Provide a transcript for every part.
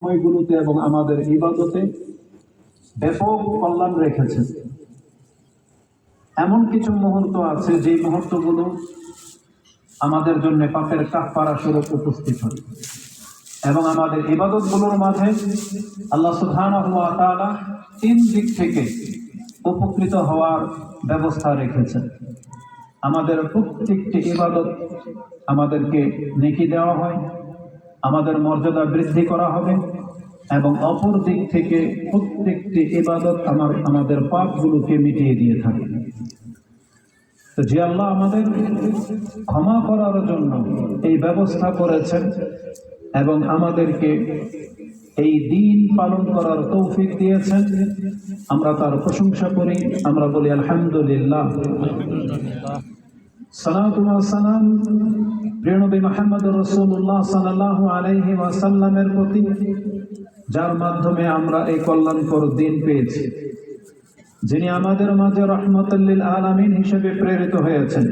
সময়গুলোতে এবং আমাদের ইবাদতে ব্যাপক কল্যাণ রেখেছেন এমন কিছু মুহূর্ত আছে যে মুহূর্তগুলো আমাদের জন্য পাপের কাফারা স্বরূপ উপস্থিত হয়। এবং আমাদের ইবাদতগুলোর মাঝে আল্লাহ তাআলা তিন দিক থেকে উপকৃত হওয়ার ব্যবস্থা রেখেছেন। আমাদের প্রত্যেকটি ইবাদত আমাদেরকে নেকি দেওয়া হয়। আমাদের মর্যাদা বৃদ্ধি করা হবে এবং অপর দিক থেকে প্রত্যেকটি ইবাদত আমার, আমাদের পাপগুলোকে মিটিয়ে দিয়ে থাকে। তো যে আল্লাহ আমাদের ক্ষমা করার জন্য এই ব্যবস্থা করেছেন এবং আমাদেরকে এই দিন পালন করার তৌফিক দিয়েছেন, আমরা তার প্রশংসা করি, আমরা বলি আলহামদুলিল্লাহ। সালাম প্রিয়নবী মাহমদ রসুল্লাহ সাল্লাহ আলাইহি ওয়াসাল্লামের প্রতি, যার মাধ্যমে আমরা এই কল্যাণকর দিন পেয়েছি, যিনি আমাদের মাঝে রহমতুল্লিল আলামিন হিসেবে প্রেরিত হয়েছেন।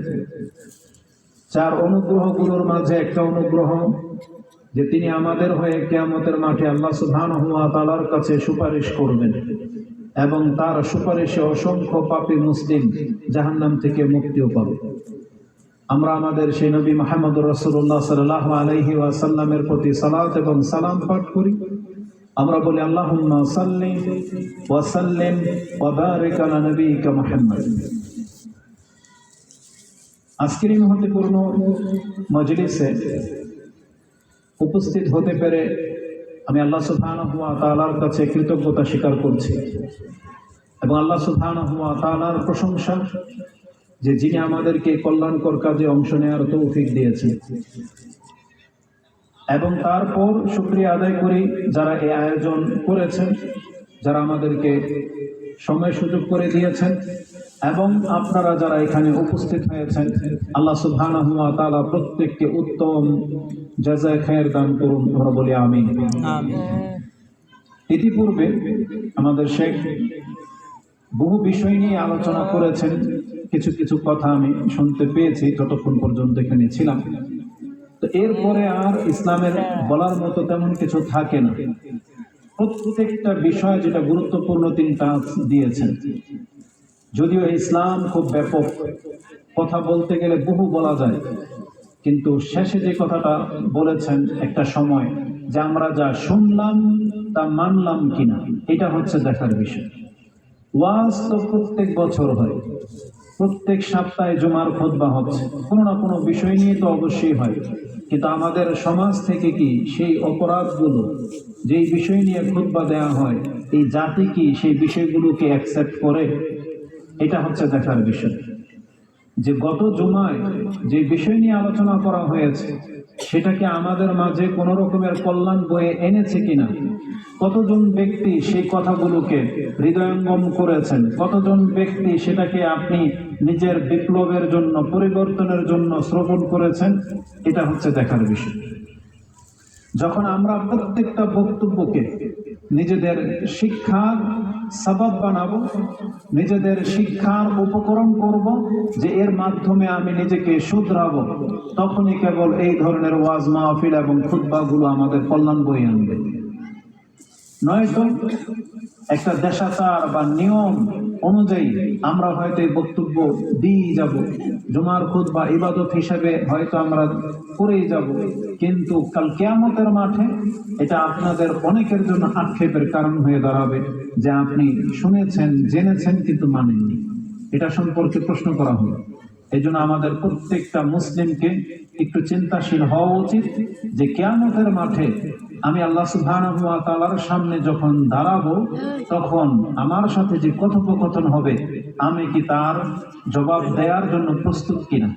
চার অনুগ্রহগুলোর মাঝে একটা অনুগ্রহ, যে তিনি আমাদের হয়ে কেয়ামতের মাঠে আল্লাহ সুবহানাহু ওয়া তালার কাছে সুপারিশ করবেন এবং তার সুপারিশে অসংখ্য পাপী মুসলিম জাহান্নাম থেকে মুক্তিও পাবে। আমরা আমাদের সেই নবী মাহমুদ রসুল্লাহ সাল্লাহ আলহি ওয়াসাল্লামের প্রতি সালাত এবং সালাম পাঠ করি। আমরা বলি আল্লাহ সাল্লি ওয়াসাল্লিম ওয়াবারিক আলা নবীকা মুহাম্মদ। আজকের এই মহত্বপূর্ণ মজলিসে উপস্থিত হতে পেরে আমি আল্লাহ সুবহানাহু ওয়া তাআলার কাছে কৃতজ্ঞতা স্বীকার করছি। এবং আল্লাহ সুবহানাহু হুয়া তালার প্রশংসা যে যিনি আমাদেরকে কল্যাণকর কাজে অংশ নেওয়ার তৌফিক দিয়েছেন। এবং তারপর শুক্রিয়া আদায় করি যারা এই আয়োজন করেছেন যারা আমাদেরকে সময় সুযোগ করে দিয়েছেন এবং আপনারা যারা এখানে উপস্থিত হয়েছেন আল্লাহ সুবহানাহু ওয়া তাআলা প্রত্যেককে উত্তম জাযায় খায়ের দান করুন আমরা বলি আমিন। ইতিপূর্বে আমাদের শেখ বহু বিষয় নিয়ে আলোচনা করেছেন কিছু কিছু কথা আমি শুনতে পেয়েছি যতক্ষণ পর্যন্ত এখানে ছিলাম। তো এরপরে আর ইসলামের বলার মতো তেমন কিছু থাকে না। প্রত্যেকটা বিষয় যেটা গুরুত্বপূর্ণ তিনি টাচ দিয়েছেন। যদিও ইসলাম খুব ব্যাপক, কথা বলতে গেলে বহু বলা যায়। কিন্তু শেষে যে কথাটা বলেছেন একটা সময় যে আমরা যা শুনলাম তা মানলাম কিনা, এটা হচ্ছে দেখার বিষয়। ওয়াজ তো প্রত্যেক বছর হয়। প্রত্যেক সপ্তাহে জুমার খোদবা হচ্ছে। কোনো না কোনো বিষয় নিয়ে তো অবশ্যই হয়। কিন্তু আমাদের সমাজ থেকে কি সেই অপরাধগুলো, যেই বিষয় নিয়ে খোদবা দেওয়া হয়, এই জাতি কি সেই বিষয়গুলোকে অ্যাকসেপ্ট করে? এটা হচ্ছে দেখার বিষয়। যে গত জুমায় যে বিষয় নিয়ে আলোচনা করা হয়েছে সেটাকে আমাদের মাঝে কোন রকমের কল্যাণ বয়ে এনেছে কিনা? কতজন ব্যক্তি সেই কথাগুলোকে হৃদয়ঙ্গম করেছেন? কতজন ব্যক্তি সেটাকে আপনি নিজের বিপ্লবের জন্য, পরিবর্তনের জন্য শ্রবণ করেছেন? এটা হচ্ছে দেখার বিষয়। যখন আমরা প্রত্যেকটা বক্তব্যকে নিজেদের শিক্ষার সবাব বানাবো, নিজেদের শিক্ষার উপকরণ করব, যে এর মাধ্যমে আমি নিজেকে শুধরাবো, তখনই কেবল এই ধরনের ওয়াজ মাহফিল এবং খুদ্বাগুলো আমাদের কল্যাণ বই আনবে। নয়তো একটা দেশাচার বা নিয়ম অনুযায়ী আমরা হয়তো এই বক্তব্য দিয়েই যাব। জুমার খুদ বা ইবাদত হিসেবে হয়তো আমরা করেই যাব। কিন্তু কাল কেয়ামতের মাঠে এটা আপনাদের অনেকের জন্য আক্ষেপের কারণ হয়ে দাঁড়াবে যে আপনি শুনেছেন, জেনেছেন কিন্তু মানেননি। এটা সম্পর্কে প্রশ্ন করা হলো। এই জন্য আমাদের প্রত্যেকটা মুসলিমকে একটু চিন্তাশীল হওয়া উচিত যে কেয়ামতের মাঠে আমি আল্লাহ সুবহানাহু ওয়া তাআলার সামনে যখন দাঁড়াবো, তখন আমার সাথে যে কথোপকথন হবে, আমি কি তার জবাব দেওয়ার জন্য প্রস্তুত কিনা?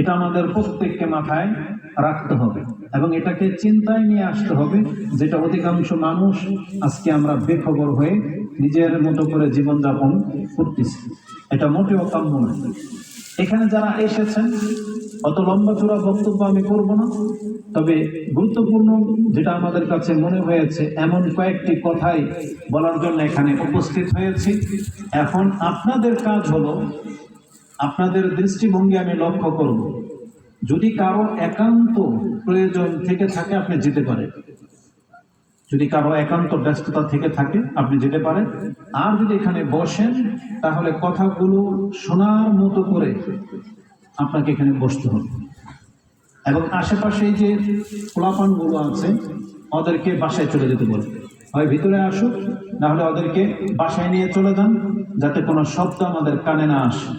এটা আমাদের প্রত্যেককে মাথায় রাখতে হবে এবং এটাকে চিন্তায় নিয়ে আসতে হবে, যেটা অধিকাংশ মানুষ আজকে আমরা বেখবর হয়ে নিজের মতো করে জীবনযাপন করতেছি। এটা মোটেও কাম্য নয়। এখানে যারা এসেছেন, অত লম্বা চূড়া বক্তব্য আমি করব না, তবে গুরুত্বপূর্ণ যেটা আমাদের কাছে মনে হয়েছে, এমন কয়েকটি কথাই বলার জন্য এখানে উপস্থিত হয়েছি। এখন আপনাদের কাজ হলো, আপনাদের দৃষ্টিভঙ্গি আমি লক্ষ্য করব। যদি কারও একান্ত প্রয়োজন থেকে থাকে, আপনি যেতে পারেন। যদি কারও একান্ত ব্যস্ততা থেকে থাকে, আপনি যেতে পারেন। আর যদি এখানে বসেন, তাহলে কথাগুলো শোনার মতো করে আপনাকে এখানে বসতে হবে। এবং আশেপাশে যে পোলাপানগুলো আছে, ওদেরকে বাসায় চলে যেতে বলবে হয় ভিতরে আসুক, না হলে ওদেরকে বাসায় নিয়ে চলে যান, যাতে কোনো শব্দ আমাদের কানে না আসে।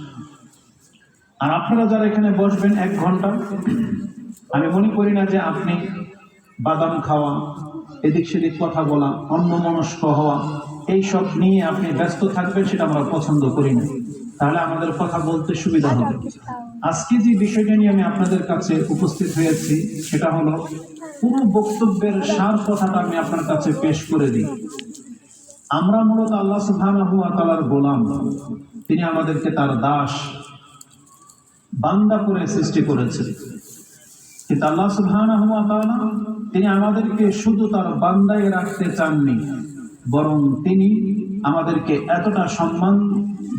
আর আপনারা যারা এখানে বসবেন এক ঘণ্টা, আমি মনে করি না যে আপনি বাদাম খাওয়া এদিক সেদিক কথা বলা অন্য মনস্ক হওয়া, এইসব নিয়ে আপনি ব্যস্ত থাকবেন সেটা আমরা পছন্দ করি না। তাহলে আমাদের কথা বলতে সুবিধা হবে। আজকে যে বিষয়টা নিয়ে আমি আপনাদের কাছে উপস্থিত হয়েছি, সেটা হলো, পুরো বক্তব্যের সার কথাটা আমি আপনার কাছে পেশ করে দিই। আমরা মূলত আল্লাহ ওয়া গোলাম। তিনি আমাদেরকে তার দাস, বান্দা করে সৃষ্টি করেছেন। কিন্তু আল্লাহ তাআলা তিনি আমাদেরকে শুধু তার বান্দায় রাখতে চাননি, বরং তিনি আমাদেরকে এতটা সম্মান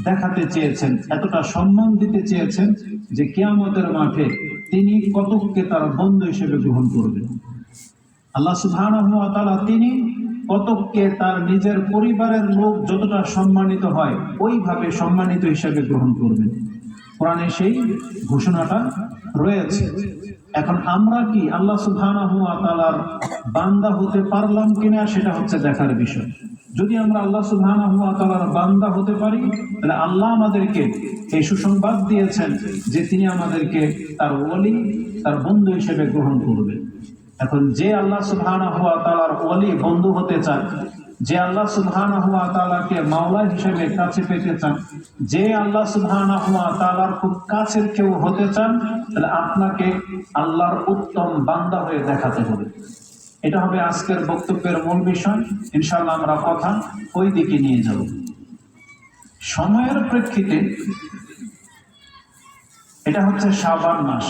দেখাতে চেয়েছেন, এতটা সম্মান দিতে চেয়েছেন যে কিয়ামতের মাঠে তিনি কতককে তার বন্ধু হিসেবে গ্রহণ করবেন। আল্লাহ তাআলা তিনি কতককে তার নিজের পরিবারের লোক যতটা সম্মানিত হয়, ওইভাবে সম্মানিত হিসেবে গ্রহণ করবেন। কোরআনে সেই ঘোষণাটা রয়েছে। এখন আমরা কি আল্লাহ সুবহানাহু ওয়া তাআলার বান্দা হতে পারলাম কিনা সেটা হচ্ছে দেখার বিষয়। যদি আমরা আল্লাহ সুবহানাহু ওয়া তাআলার বান্দা হতে পারি, তাহলে আল্লাহ আমাদেরকে এই সুসংবাদ দিয়েছেন যে তিনি আমাদেরকে তার ওলি তার বন্ধু হিসেবে গ্রহণ করবেন। এখন যে আল্লাহ সুবহানাহু ওয়া তাআলার ওলি বন্ধু হতে চান যে আল্লাহ সুবহানাহু ওয়া মাওলা হিসেবে কাছে পেতে চান, যে আল্লাহ সুবহানাহু ওয়া খুব কাছের কেউ হতে চান, তাহলে আপনাকে আল্লাহর উত্তম বান্দা হয়ে দেখাতে হবে। এটা হবে আজকের বক্তব্যের মূল বিষয়। ইনশাআল্লাহ আমরা কথা ওই দিকে নিয়ে যাব। সময়ের প্রেক্ষিতে এটা হচ্ছে শাবান মাস।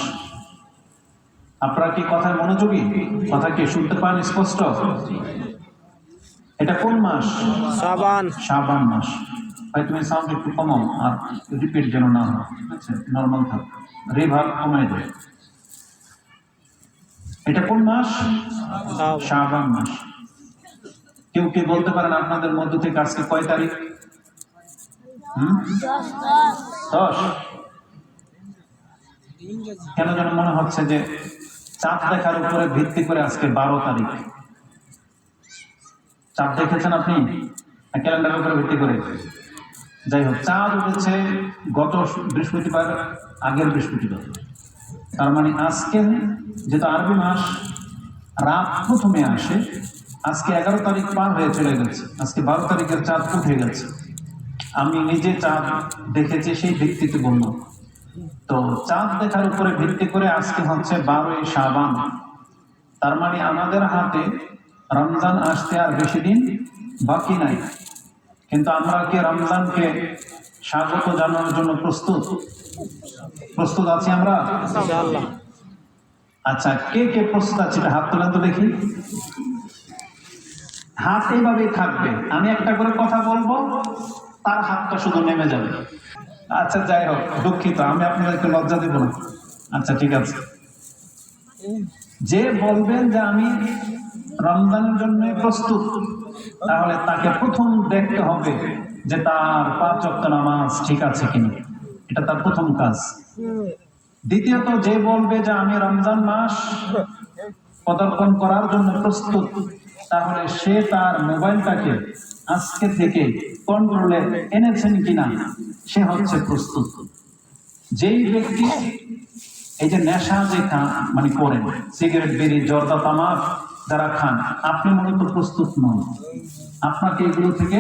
আপনারা কি কথায় মনোযোগী? কথা কি শুনতে পান স্পষ্ট? এটা কোন মাস? সাবান শাবান মাস। ভাই তুমি সাউন্ড একটু কমাও আর রিপিট যেন না হয় ঠিক আছে? নর্মাল থাক। রিভার কমাই দেয়। এটা কোন মাস? শাবান। মাস। কেউ কি বলতে পারেন আপনাদের মধ্য থেকে আজকে কয় তারিখ? দশ। কেন যেন মনে হচ্ছে যে চাঁদ দেখার উপরে ভিত্তি করে আজকে বারো তারিখ। চাঁদ দেখেছেন আপনি? ক্যালেন্ডারের উপরে ভিত্তি করে। যাই হোক, চাঁদ উঠেছে গত বৃহস্পতিবার, আগের বৃহস্পতিবার। তার মানে আজকে যেটা আরবি মাস, রাত প্রথমে আসে, আজকে এগারো তারিখ পার হয়ে চলে গেছে। আজকে বারো তারিখের চাঁদ উঠে গেছে। আমি নিজে চাঁদ দেখেছি, সেই ভিত্তিতে বললাম তো চাঁদ দেখার উপরে ভিত্তি করে আজকে হচ্ছে বারোই শাবান। তার মানে আমাদের হাতে রমজান আসতে আর বেশি দিন বাকি নাই। কিন্তু আমরা কি রমজানকে স্বাগত জানানোর জন্য প্রস্তুত? প্রস্তুত আছি আমরা? আচ্ছা কে কে প্রস্তুত আছে হাত তোলেন তো দেখি। হাত এইভাবেই থাকবে। আমি একটা করে কথা বলব তার হাতটা শুধু নেমে যাবে। আচ্ছা যাই হোক দুঃখিত আমি আপনাদেরকে লজ্জা দেব না। আচ্ছা ঠিক আছে। যে বলবেন যে আমি রমজানের জন্য প্রস্তুত। তাহলে তাকে প্রথম দেখতে হবে যে তার পাঁচ ওয়াক্ত নামাজ ঠিক আছে কিনা। এটা তার প্রথম কাজ। দ্বিতীয়ত যে বলবে যে আমি রমজান মাস পদার্পণ করার জন্য প্রস্তুত, তাহলে সে তার মোবাইলটাকে আজকে থেকে কন্ট্রোলে এনেছেন কিনা, সে হচ্ছে প্রস্তুত। যেই ব্যক্তি এই যে নেশা যে মানে করেন, সিগারেট, বিড়ি, জর্দা, তামাক যারা খান, আপনি মূলত প্রস্তুত নন। আপনাকে এগুলো থেকে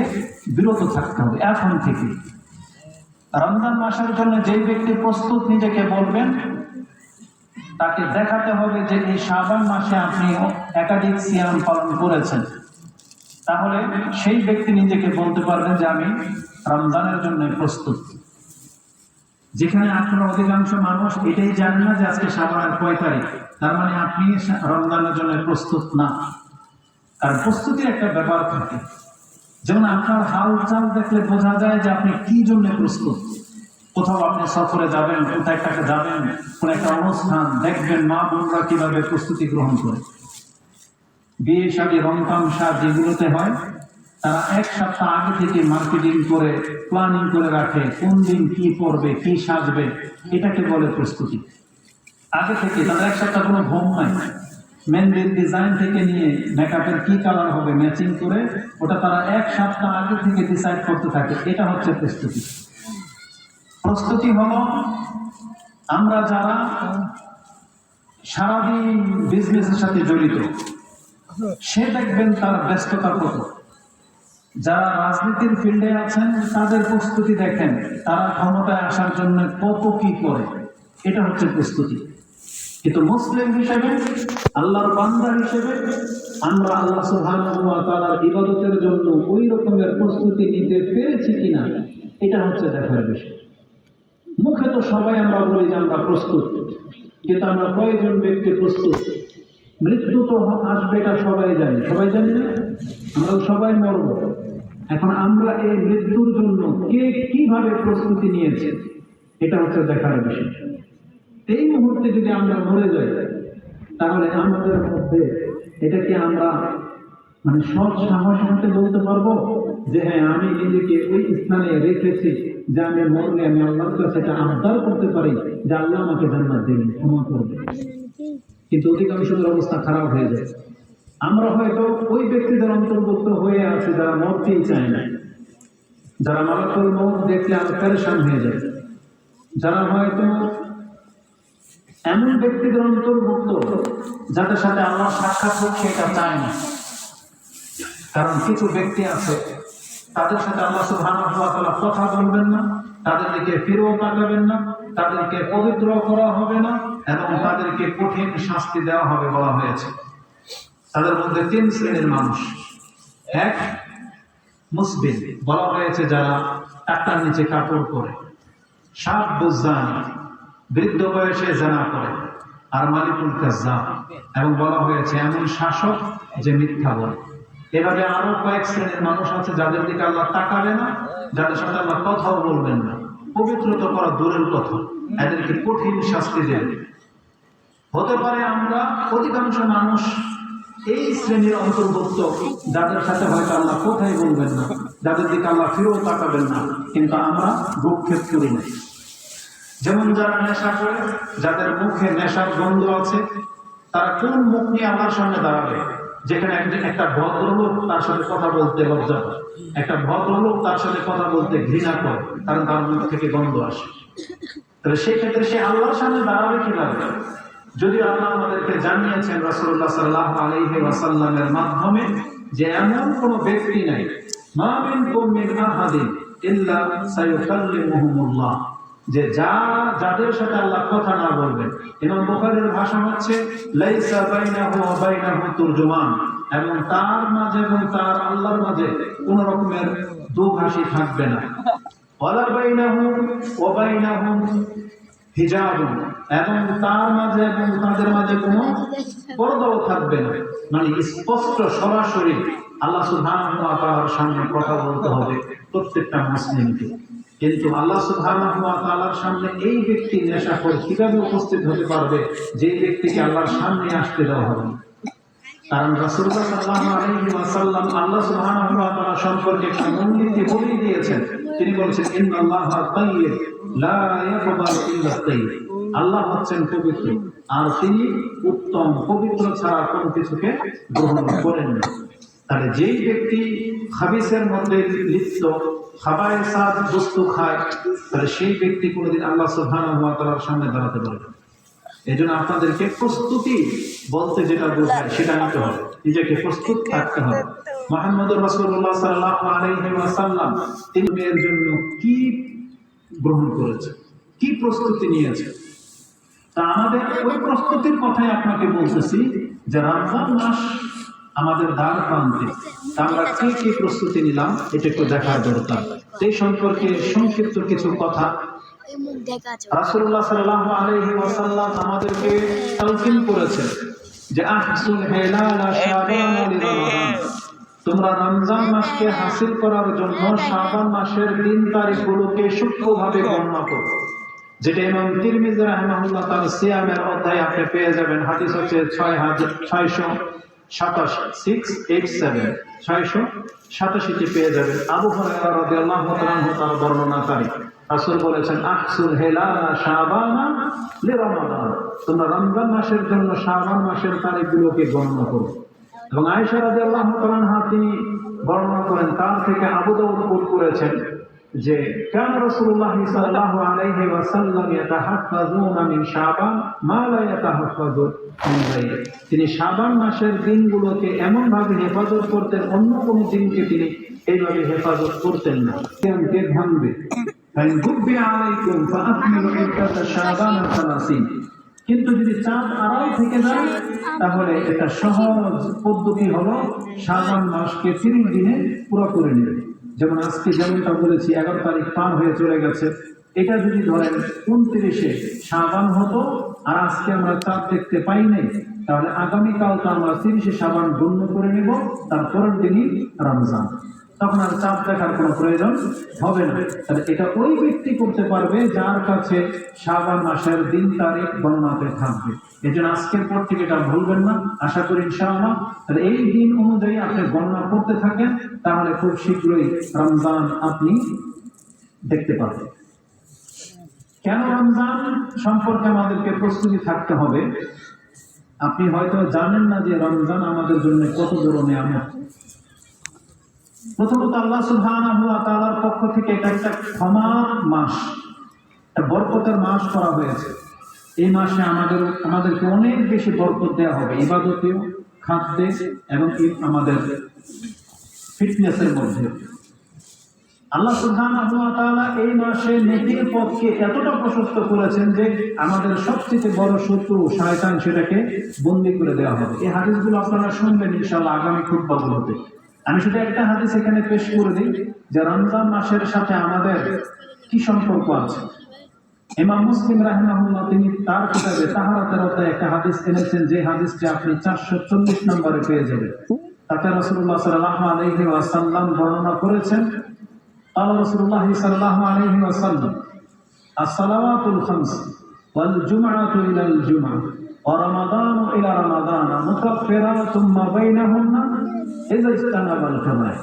বিরত থাকতে হবে, এখন থেকে। রমজান মাসের জন্য যেই ব্যক্তি প্রস্তুত নিজেকে বলবেন, তাকে দেখাতে হবে যে এই শ্রাবণ মাসে আপনি একাধিক সিয়াম পালন করেছেন। তাহলে সেই ব্যক্তি নিজেকে বলতে পারবেন যে আমি রমজানের জন্য প্রস্তুত। যেখানে আপনার অধিকাংশ মানুষ এটাই জানেন না যে আজকে শ্রাবণের কয় তারিখ। তার মানে আপনি রমজানের জন্য প্রস্তুত না। কারণ প্রস্তুতির একটা ব্যাপার থাকে। যেমন আপনার হাল চাল দেখলে বোঝা যায় যে আপনি কি জন্য প্রস্তুত। কোথাও আপনি সফরে যাবেন কোথাও একটা যাবেন, কোন একটা অনুষ্ঠান দেখবেন মা বোনরা কীভাবে প্রস্তুতি গ্রহণ করে। বিয়ে শাদী, রং যেগুলোতে হয় তারা এক সপ্তাহ আগে থেকে মার্কেটিং করে প্ল্যানিং করে রাখে, কোন দিন কি পরবে কি সাজবে, এটাকে বলে প্রস্তুতি। আগে থেকে তাদের এক সপ্তাহ কোনো ঘুম নাই মেহেন্দির ডিজাইন থেকে নিয়ে মেকআপের কি কালার হবে ম্যাচিং করে, ওটা তারা এক সপ্তাহ আগে থেকে ডিসাইড করতে থাকে, এটা হচ্ছে প্রস্তুতি। প্রস্তুতি হলো, আমরা যারা সারাদিন বিজনেসের সাথে জড়িত, সে দেখবেন তার ব্যস্ততা কত। যারা রাজনীতির ফিল্ডে আছেন, তাদের প্রস্তুতি দেখেন, তারা ক্ষমতায় আসার জন্য কত কি করে। এটা হচ্ছে প্রস্তুতি। কিন্তু মুসলিম হিসেবে, আল্লাহর বান্দা হিসেবে, আমরা আল্লাহ তাআলার ইবাদতের জন্য ওই রকমের প্রস্তুতি নিতে পেরেছি কিনা, এটা হচ্ছে দেখার বিষয়। মুখে তো সবাই আমরা বলি যে আমরা প্রস্তুত, কিন্তু আমরা কয়েকজন ব্যক্তি প্রস্তুত? মৃত্যু তো আসবে এটা সবাই জানি। সবাই জানি না? আমরা সবাই মরব। এখন আমরা এই মৃত্যুর জন্য কে কীভাবে প্রস্তুতি নিয়েছে, এটা হচ্ছে দেখার বিষয়। এই মুহূর্তে যদি আমরা মরে যাই, তাহলে আমাদের মধ্যে এটা কি আমরা মানে সৎ সাহস সাথে বলতে পারব যে হ্যাঁ আমি নিজেকে ওই স্থানে রেখেছি যে আমি মরলে আমি আল্লাহর কাছে এটা আবদার করতে পারি যে আল্লাহ আমাকে জান্নাত দেবেন, ক্ষমা করবে কিন্তু অধিকাংশদের অবস্থা খারাপ হয়ে যায়। আমরা হয়তো ওই ব্যক্তিদের অন্তর্ভুক্ত হয়ে আছি যারা মরতেই চায় না। যারা মালাকুল মত দেখলে পেরেশান হয়ে যায়। যারা হয়তো এমন ব্যক্তিদের অন্তর্ভুক্ত যাদের সাথে আল্লাহ সাক্ষাৎ হচ্ছে এটা চায় না। কারণ কিছু ব্যক্তি আছে, তাদের সাথে আল্লাহ সুবহানাহু ওয়া তাআলা কথা বলবেন না তাদের দিকে ফিরেও তাকাবেন না, তাদেরকে পবিত্র করা হবে না এবং তাদেরকে কঠিন শাস্তি দেওয়া হবে বলা হয়েছে। তাদের মধ্যে তিন শ্রেণির মানুষ। এক মুসবিল বলা হয়েছে যারা টাকটার নিচে কাপড় পরে। সাত বুজান বৃদ্ধ বয়সে জানা করে। আর মালিকুল কাজ্জাব এবং বলা হয়েছে এমন শাসক যে মিথ্যা বলে। এভাবে আরও কয়েক শ্রেণির মানুষ আছে যাদের দিকে আল্লাহ তাকাবে না, যাদের সাথে আল্লাহ কথাও বলবেন না। পবিত্রতা করা দূরের কথা। এদেরকে কঠিন শাস্তি দেবে। হতে পারে আমরা অধিকাংশ মানুষ এই শ্রেণির অন্তর্ভুক্ত, যাদের সাথে হয়তো আল্লাহ কোথায় বলবেন না, যাদের দিকে আল্লাহ ফিরেও তাকাবেন না, কিন্তু আমরা ভূক্ষেপ করি না। যেমন যারা নেশা করে, যাদের মুখে নেশার গন্ধ আছে, তারা কোন মুখ নিয়ে আমার সামনে দাঁড়াবে? যেখানে একটা ভদ্রলোক তার সাথে কথা বলতে লজ্জা পায়। একটা ভদ্রলোক তার সাথে কথা বলতে ঘৃণা করে, কারণ তার মুখ থেকে গন্ধ আসে। তাহলে সেক্ষেত্রে সে আল্লাহর সামনে দাঁড়াবে কীভাবে? যদি আল্লাহ আমাদেরকে জানিয়েছেন রাসূলুল্লাহ সাল্লাহ আলাইহি ওয়াসাল্লামের মাধ্যমে যে এমন কোন ব্যক্তি নাই, মা মিনকুম মিন আহাদিন ইল্লা সায়ুকাল্লিমুহুমুল্লাহ যে যা, যাদের সাথে আল্লাহ কথা না বলবেন। ইমাম বুখারীর ভাষা হচ্ছে এবং তার মাঝে এবং তার আল্লাহর মাঝে কোন রকমের দুভাষী থাকবে না। এবং মাঝে এবং কোনো থাকবে না। মানে স্পষ্ট, সরাসরি আল্লাহ সামনে কথা বলতে হবে প্রত্যেকটা মুসলিমকে। কিন্তু আল্লাহ তাআলার সামনে এই ব্যক্তি নেশা করে কীভাবে উপস্থিত হতে পারবে? যে ব্যক্তিকে আল্লাহর সামনে আসতে দেওয়া হবে। কারণ আল্লাহ সম্পর্কে একটা মূলনীতি বলে দিয়েছেন। তিনি বলেছেন তাইয়্যিব। আল্লাহ হচ্ছেন পবিত্র, আর তিনি উত্তম, পবিত্র ছাড়া কোনো কিছুকে গ্রহণ করেন না। তাহলে যেই ব্যক্তি খাবিসের মধ্যে লিপ্ত খাবায় সাদ বস্তু খায়, তাহলে সেই ব্যক্তি কোনোদিন আল্লাহ সুবহানাহু ওয়া তাআলার সামনে দাঁড়াতে পারবে এই জন্য আপনাদেরকে প্রস্তুতি বলতে যেটা বোঝায় সেটা নিতে হবে। নিজেকে প্রস্তুত থাকতে হবে। মোহাম্মদ রসুল্লাহ সাল্লাহ আলাইহি ওয়াসাল্লাম, তিনি মেয়ের জন্য কি গ্রহণ করেছে কি প্রস্তুতি নিয়েছে তা আমাদের ওই প্রস্তুতির কথাই আপনাকে বলতেছি যে রমজান মাস আমাদের দ্বার প্রান্তে। আমরা কি কি প্রস্তুতি নিলাম, এটা একটু দেখার দরকার। এই সম্পর্কে সংক্ষিপ্ত কিছু কথা। ওয়াসাল্লাম আমাদেরকে তালকিন করেছেন যে আহসুল হেলাল তোমরা রমজান মাসকে হাসিল করার জন্য শাবান মাসের দিন তারিখগুলোকে সূক্ষ্মভাবে গণনা করো। যেটা ইমাম তিরমিজি রাহিমাহুল্লাহ তার সিয়ামের অধ্যায় আপনি পেয়ে যাবেন। হাদিস হচ্ছে ছয় হাজার ছয়শো সাতাশি সিক্স এইট সেভেন ছয়শো সাতাশিটি পেয়ে যাবেন আবু তার বর্ণনাকারী। রাসূল বলেছেন, আহসুল হেলালা শাবানা লিরমাদান। তোমরা রমজান মাসের জন্য শাবান মাসের তারিখগুলোকে গণনা করো। এবং রাদিয়াল্লাহু তাআলা আনহা তিনি বর্ণনা করেন, তার থেকে আবু দাউদ করেছেন যে, কান রাসূলুল্লাহ সাল্লাল্লাহু আলাইহি ওয়াসাল্লাম ইয়াতাহাফাজুনা মিন শাবান? মা লা মিন তিনি শাবান মাসের দিনগুলোকে এমন ভাবে হেফাজত করতেন, অন্য কোনো দিনকে তিনি এইভাবে হেফাজত করতেন না। কে ভাঙবে? ফাইন গুব্বি আলাইকুম শাবান 30 কিন্তু যদি চাঁদ আড়াই থেকে যায়, তাহলে এটা সহজ পদ্ধতি হলো শাবান মাসকে তিরিশ দিনে পুরো করে নেবে। যেমন আজকে যেমনটা বলেছি, এগারো তারিখ পার হয়ে চলে গেছে। এটা যদি ধরেন উনত্রিশে সাবান হতো, আর আজকে আমরা চাঁদ দেখতে পাই নাই, তাহলে আগামীকাল তো আমরা তিরিশে সাবান গণ্য করে নেব, তারপরের দিনই রমজান। তখন আর চাঁদ দেখার কোনো প্রয়োজন হবে না। তাহলে এটা ওই ব্যক্তি করতে পারবে যার কাছে সাবান মাসের দিন তারিখ গণনাতে থাকবে। এই জন্য আজকের পর থেকে এটা ভুলবেন না। আশা করি ইনশাআল্লাহ। তাহলে এই দিন অনুযায়ী আপনি গণনা করতে থাকেন, তাহলে খুব শীঘ্রই রমজান আপনি দেখতে পাবেন। কেন রমজান সম্পর্কে আমাদেরকে প্রস্তুতি থাকতে হবে? আপনি হয়তো জানেন না যে রমজান আমাদের জন্য কত বড় নিয়ামত। প্রথমত আল্লাহ সুবহানাহু ওয়া তাআলার পক্ষ থেকে এটা একটা ক্ষমার মাস। একটা বরকতের মাস করা হয়েছে। এই মাসে আমাদের, আমাদেরকে অনেক বেশি বরকত দেওয়া হবে, ইবাদতেও, খাদ্যে এবং আমাদের ফিটনেসের মধ্যে। আল্লাহ ওয়া এই মাসে নেকির পথকে এতটা প্রশস্ত করেছেন যে আমাদের সবচেয়ে বড় শত্রু শয়তান সেটাকে বন্দি করে দেওয়া হবে। এই হাদিসগুলো আপনারা শুনবেন ইনশাআল্লাহ আগামী খুব খুতবাগুলোতে। আমি শুধু একটা হাদিস এখানে পেশ করে দিই, যে রমজান মাসের সাথে আমাদের কি সম্পর্ক আছে? ইমাম মুসলিম রাহিমাহুল্লাহ তিনি তার কিতাবে তাহারাতের অধ্যায়ে একটা হাদিস এনেছেন যে হাদিসটি আপনি চারশো চল্লিশ নম্বরে পেয়ে যাবেন তাতে রসুল্লাহ সাল্লাহ আলহি ওয়াসাল্লাম বর্ণনা করেছেন قال رسول الله صلى الله عليه وسلم الصلوات الخمس والجمعة إلى الجمعة ورمضان إلى رمضان مكفرات ما بينهن إذا اجتنب الكبائر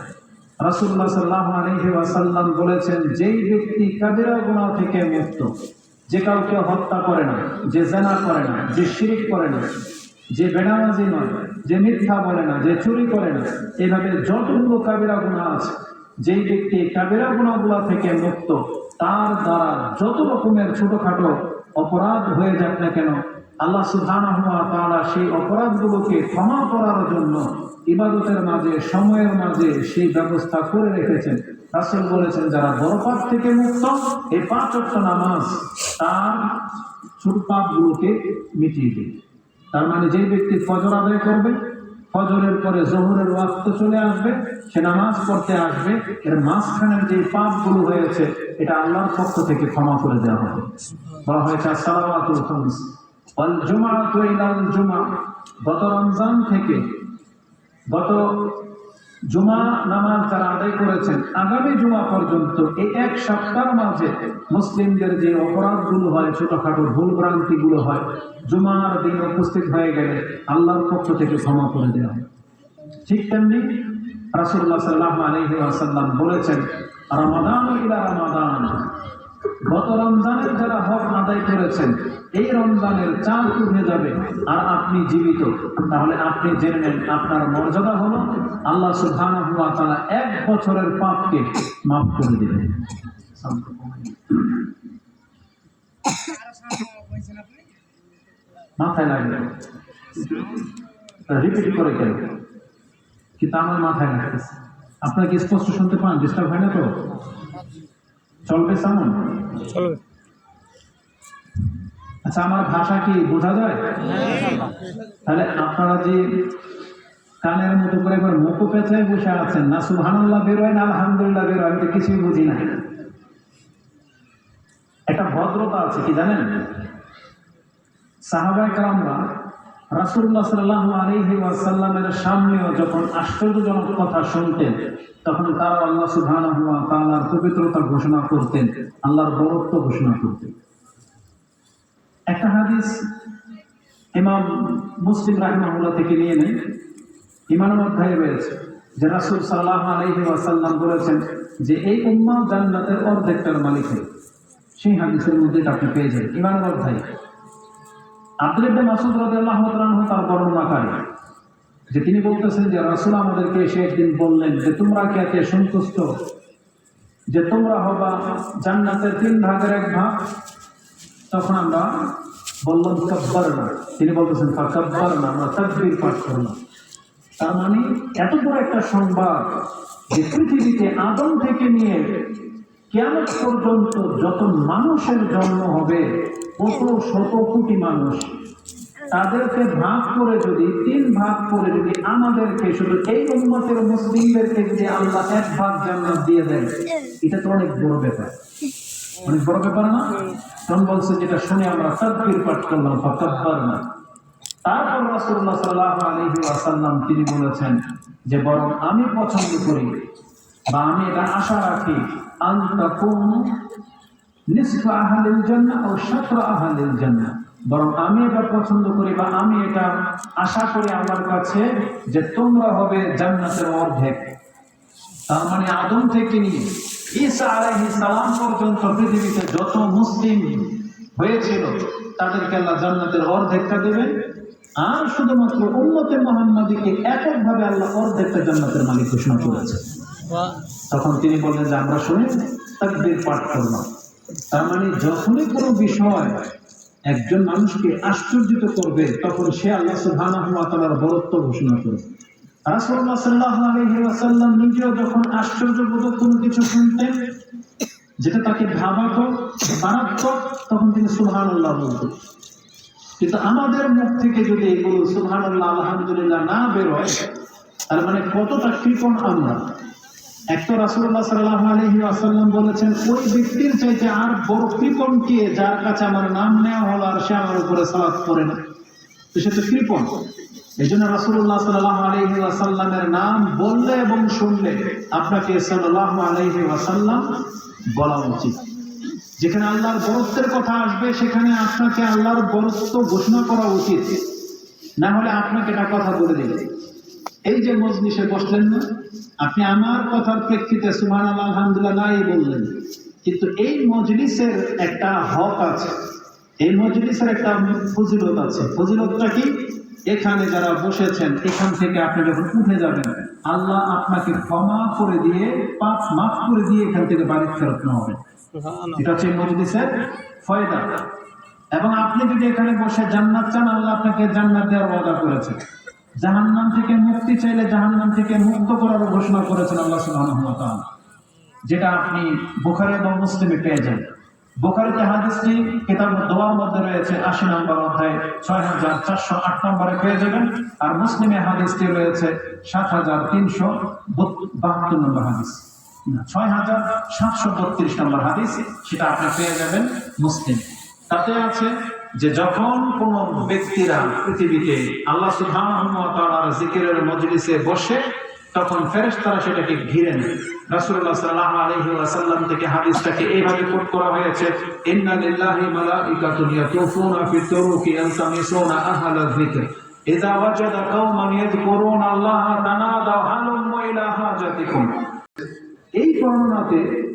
রাসূলুল্লাহ সাল্লাল্লাহু আলাইহি ওয়াসাল্লাম বলেছেন যেই ব্যক্তি কাবিরা গুনাহ থেকে মুক্ত যে কাউকে হত্যা করে না, যে জেনা করে না, যে শিরিক করে না, যে বেনামাজি নয়, যে মিথ্যা বলে না, যে চুরি করে না, এভাবে যতগুলো কাবিরা গুণা আছে, যেই ব্যক্তি কাবিরা গুণাগুলা থেকে মুক্ত, তার দ্বারা যত রকমের ছোটখাটো অপরাধ হয়ে যাক না কেন, আল্লাহ সুবহানাহু ওয়া তাআলা সেই অপরাধগুলোকে ক্ষমা করার জন্য ইবাদতের মাঝে, সময়ের মাঝে সেই ব্যবস্থা করে রেখেছেন। রাসূল বলেছেন, যারা বড় পাপ থেকে মুক্ত, এই পাঁচ ওয়াক্ত নামাজ তার ছোট পাপগুলোকে মিটিয়ে দেবে। তার মানে যেই ব্যক্তি ফজর আদায় করবে, ফজরের পরে জোহরের ওয়াক্ত চলে আসবে, সে নামাজ পড়তে আসবে, এর মাঝখানের যে পাপগুলো হয়েছে, এটা আল্লাহর পক্ষ থেকে ক্ষমা করে দেওয়া হবে। বলা হয়েছে সালাওয়াতুল খামস ওয়াল ইলাল জুমা গত রমজান থেকে গত জুমা নামাজ তারা আদায় করেছেন। আগামী জুমা পর্যন্ত এই এক সপ্তাহ মাঝে মুসলিমদের যে অপরাধগুলো হয়, ছোটখাটো ভুল ভ্রান্তিগুলো হয়, জুমার দিন উপস্থিত হয়ে গেলে আল্লাহর পক্ষ থেকে ক্ষমা করে দেওয়া ঠিক তেমনি রাসুল্লাহ সাল্লাহ আলহিম বলেছেন, রমাদান ইলা রমাদান। গত রমজানের যারা হক আদায় করেছেন, এই রমজানের চাঁদ উঠে যাবে আর আপনি জীবিত। তাহলে আপনি জেনে নেন আপনার মর্যাদা হলো আল্লাহ সুবহানাহু তাআলা এক বছরের পাপকে মাফ করে দিবেন। মাথায় লাগবে। রিপিট করে কেন? কিন্তু আমার মাথায় লাগতেছে। আপনার কি স্পষ্ট শুনতে পান? ডিস্টার্ব হয় না তো? চলবে সামন? চলবে। আচ্ছা আমার ভাষা কি বোঝা যায়? তাহলে আপনারা যে কানের মতো করে এবার মুখো পেঁচায় বসে আছেন না সুবহানাল্লাহ বেরোয় না আলহামদুলিল্লাহ বেরোয় আমি তো কিছুই বুঝি না। একটা ভদ্রতা আছে কি জানেন? সাহাবায়ে কালামরা রাসূলুল্লাহ সাল্লাল্লাহু আলাইহি ওয়াসাল্লামের সামনেও যখন আশ্চর্যজনক কথা শুনতেন, তখন তারা আল্লাহ সুবহানাহু ওয়া পবিত্রতা ঘোষণা করতেন, আল্লাহর বরত্ব ঘোষণা করতেন। একটা হাদিস ইমাম মুসলিম রাহিমাহুল্লাহ থেকে নিয়ে নেই ইমানের রয়েছে যে রাসূল সাল্লাল্লাহু আলাইহি ওয়াসাল্লাম বলেছেন যে এই উম্মাহ জান্নাতের অর্ধেকটার মালিক সেই হাদিসের মধ্যে আপনি পেয়ে যাবেন। ইমানের অধ্যায় আব্দুল ইবনে মাসুদ রাদিয়াল্লাহু তাআলা তার বর্ণনাকারী যে তিনি বলতেছেন যে রাসূল আমাদেরকে এসে একদিন বললেন যে, তোমরা কি এতে সন্তুষ্ট? যে তোমরা হবা জান্নাতের তিন ভাগের এক ভাগ? তখন আমরা বললাম কব্বার না তিনি বলতেছেন কব্বার না আমরা তাকবীর পাঠ করলাম। তার মানে এত বড় একটা সংবাদ যে পৃথিবীতে আদম থেকে নিয়ে কেমন পর্যন্ত যত মানুষের জন্ম হবে, কত শত কোটি মানুষ তাদেরকে ভাগ করে যদি, তিন ভাগ করে যদি আমাদেরকে শুধু এই উন্মতের মুসলিমদেরকে যদি আল্লাহ এক ভাগ জান্নাত দিয়ে দেয় এটা তো অনেক বড় ব্যাপার। অনেক বড় ব্যাপার না? তখন বলছে যেটা শুনে আমরা তাকবীর পাঠ করলাম ফাকাব্বার না। তারপর রাসূলুল্লাহ সাল্লাল্লাহু আলাইহি ওয়াসাল্লাম তিনি বলেছেন যে, বরং আমি পছন্দ করি বা আমি এটা আশা রাখি আন তাকুনু নিসফা আহলিল জান্নাহ ও শাতরা আহলিল জান্নাহ বরং আমি এটা পছন্দ করি বা আমি এটা আশা করি আমার কাছে যে তোমরা হবে জান্নাতের অর্ধেক। তার মানে আদম থেকে নিয়ে ঈসা আলাইহিস সালাম পর্যন্ত পৃথিবীতে যত মুসলিম হয়েছিল, তাদেরকে আল্লাহ জান্নাতের অর্ধেকটা দেবেন। আর শুধুমাত্র উম্মতে মোহাম্মদীকে এককভাবে আল্লাহ অর্ধেকটা জান্নাতের মালিক ঘোষণা করেছে তখন তিনি বললেন যে, আমরা শুনে তাকবীর পাঠ করলাম। তার মানে যখনই কোনো বিষয় একজন মানুষকে আশ্চর্যিত করবে, তখন সে আল্লাহ সুবহানাহু ওয়া তাআলার বরত্ব ঘোষণা করবে। রাসূলুল্লাহ সাল্লাল্লাহু আলাইহি ওয়াসাল্লাম নিজেও যখন আশ্চর্যবোধক কোনো কিছু শুনতেন, যেটা তাকে ভাবাতো, মারাত্মক, তখন তিনি সুবহানাল্লাহ বলতেন। কিন্তু আমাদের মুখ থেকে যদি এগুলো সুবহানাল্লাহ, আলহামদুলিল্লাহ না বেরোয়, তার মানে কতটা কৃপণ আমরা? রাসূলুল্লাহ সাল্লাল্লাহু আলাইহি ওয়াসাল্লাম বলেছেন, ওই ব্যক্তির চাইতে আর বড় কে যার কাছে আমার নাম নেওয়া হলো আর সে আমার উপরে করে না? তো সে তো এই জন্য রাসূলুল্লাহ সাল্লাল্লাহু আলাইহি ওয়াসাল্লামের নাম বললে এবং শুনলে আপনাকে সাল্লাল্লাহু আলাইহি ওয়াসাল্লাম বলা উচিত। যেখানে আল্লাহর বরত্বের কথা আসবে, সেখানে আপনাকে আল্লাহর বরত্ব ঘোষণা করা উচিত। না হলে আপনাকে এটা কথা বলে দিবে। এই যে মজলিসে বসলেন না আপনি আমার কথার প্রেক্ষিতে সুবহান আল্লাহ আলহামদুলিল্লাহ নাই বললেন। কিন্তু এই মজলিসের একটা হক আছে। এই মজলিসের একটা ফজিলত আছে। ফজিলতটা কি? এখানে যারা বসেছেন এখান থেকে আপনি যখন উঠে যাবেন আল্লাহ আপনাকে ক্ষমা করে দিয়ে পাপ মাফ করে দিয়ে এখান থেকে বাড়ি ফেরত নেওয়া হবে। এটা হচ্ছে মজলিসের ফয়দা। এবং আপনি যদি এখানে বসে জান্নাত চান আল্লাহ আপনাকে জান্নাত দেওয়ার ওয়াদা করেছেন জাহান্নাম থেকে মুক্তি চাইলে জাহান্নাম থেকে মুক্ত করার ঘোষণা করেছেন আল্লাহ তাআলা। যেটা আপনি বোখারে এবং মুসলিমে পেয়ে যান। বুখারীতে হাদিসটি কিতাব দোয়ার মধ্যে রয়েছে আশি নম্বর অধ্যায় ছয় হাজার চারশো আট নম্বরে পেয়ে যাবেন। আর মুসলিমে হাদিসটি রয়েছে সাত হাজার তিনশো বাহাত্তর নম্বর হাদিস। ছয় হাজার সাতশো বত্রিশ নম্বর হাদিস, সেটা আপনি পেয়ে যাবেন মুসলিম। তাতে আছে যে যখন কোন ব্যক্তিরা পৃথিবীতে আল্লাহ জিকিরের মজলিসে বসে, তখন ফেরেশতারা সেটাকে ঘিরে নেয়। ওয়াসাল্লাম থেকে হাদিসটাকে এইভাবে কোট করা হয়েছে আল্লাহ এই বর্ণনাতে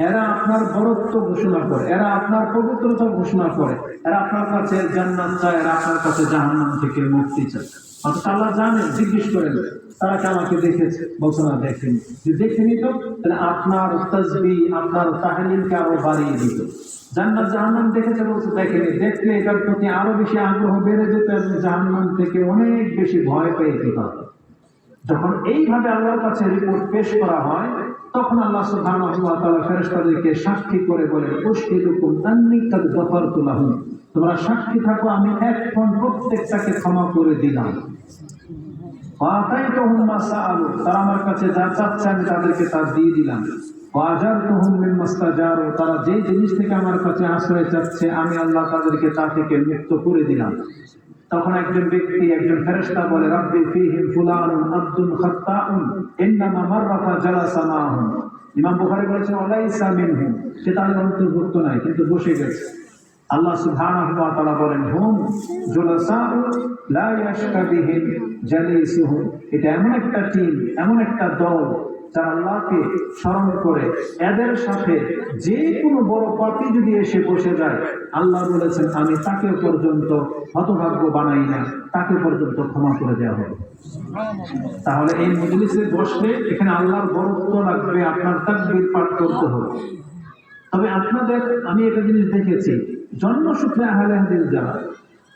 এরা আপনার বরত্ব ঘোষণা করে, এরা আপনার পবিত্রতা ঘোষণা করে, এরা আপনার কাছে জান্নাত চায়, এরা আপনার কাছে জাহান্নাম থেকে মুক্তি চায়। অথচ আল্লাহ জানেন জিজ্ঞেস করেন তারা কি আমাকে দেখেছে? বলছে, না, দেখেনি। যদি দেখেনি তো, তাহলে আপনার তসবি, আপনার তাহলিলকে আরও বাড়িয়ে দিত। জান্নাত জাহান্নাম দেখেছে বলছে, দেখেনি। দেখলে এটার প্রতি আরও বেশি আগ্রহ বেড়ে যেত এবং জাহান্নাম থেকে অনেক বেশি ভয় পেয়ে যেত। যখন এইভাবে আল্লাহর কাছে রিপোর্ট পেশ করা হয় তখন আল্লাহ সুবহান ফেরেস্তাদেরকে সাক্ষী করে বলেন পুষ্টি রকম তান্নিকাদ দফার তোমরা সাক্ষী থাকো, আমি এক ফোন প্রত্যেকটাকে ক্ষমা করে দিলাম। পাতাই তখন মাসা আলো তারা আমার কাছে যা চাচ্ছে আমি তাদেরকে তা দিয়ে দিলাম। বাজার তহম মিন মাস্তা তারা যে জিনিস থেকে আমার কাছে আশ্রয় চাচ্ছে, আমি আল্লাহ তাদেরকে তা থেকে মুক্ত করে দিলাম। তখন একজন ব্যক্তি, একজন ফেরেশতা বলে, রাব্বি ফীহিম ফুলানুন আব্দুল খাত্তাউন, ইন্নামা মাররাফা জালাসা মাহুম ইমাম বুখারী বলেছেন ওয়ালাইসা মিনহুম। সে তাদের অন্তর্ভুক্ত নাই, কিন্তু বসে গেছে। আল্লাহ সুবহানাহু ওয়া তাআলা বলেন, হুম, জুলাসাউ লা ইয়াশকা বিহিম জালিসুহুম। এটা এমন একটা টিম, এমন একটা দল যারা আল্লাহকে স্মরণ করে। এদের সাথে যে কোনো বড় পাপি যদি এসে বসে যায়, আল্লাহ বলেছেন, আমি তাকে পর্যন্ত হতভাগ্য বানাই না। তাকে পর্যন্ত ক্ষমা করে দেওয়া হবে। তাহলে এই মজলিসে বসলে এখানে আল্লাহর বরত্ব লাগবে, আপনার তাকবীর পাঠ করতে হবে। তবে আপনাদের, আমি একটা জিনিস দেখেছি, জন্মসূত্রে আহলে হাদিস যারা